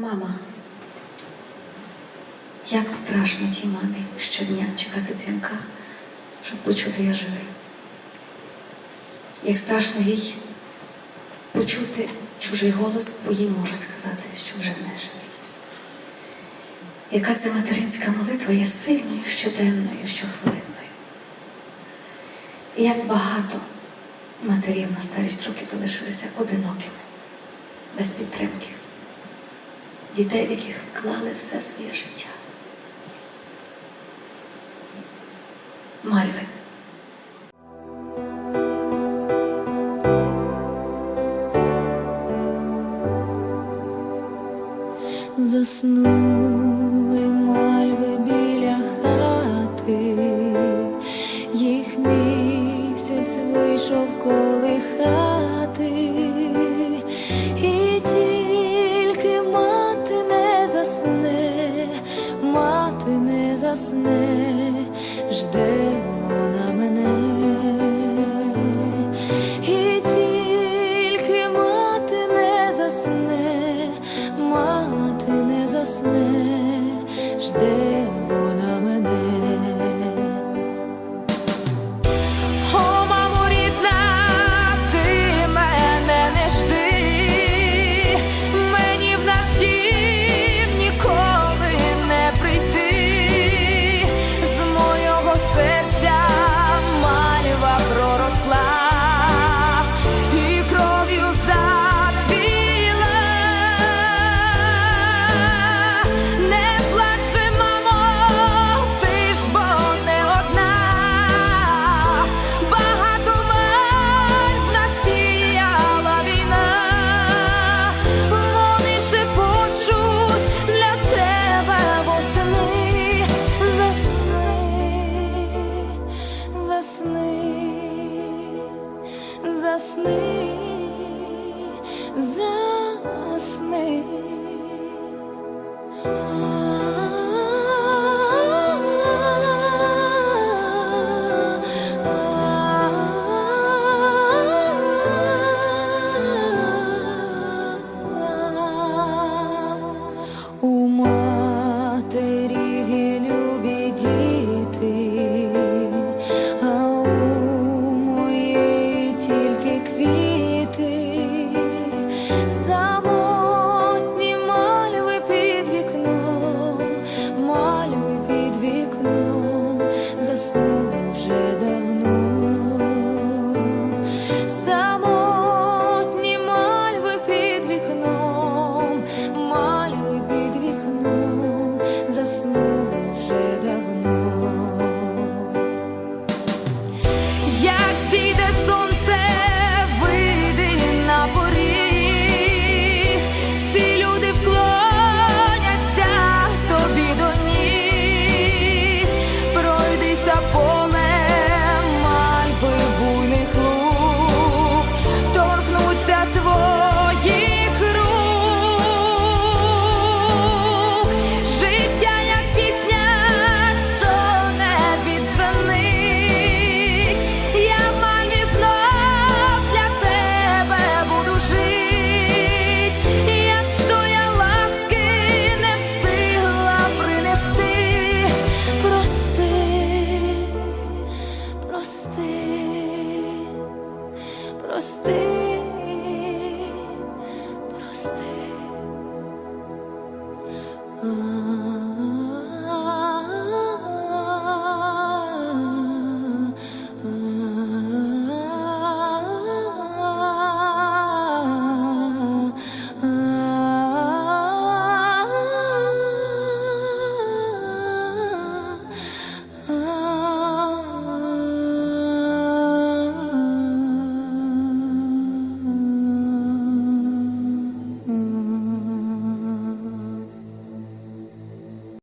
Мама, як страшно тій мамі щодня чекати дзвінка, щоб почути я живий. Як страшно їй почути чужий голос, бо їй можуть сказати, що вже не живий. Яка ця материнська молитва є сильною щоденною, щохвилинною. І як багато матерів на старість років залишилися одинокими, без підтримки дітей, в яких клали все своє життя. Мальви. Заснули мальви біля хати, їх місяць вийшов коли хати. засни, засни. stay.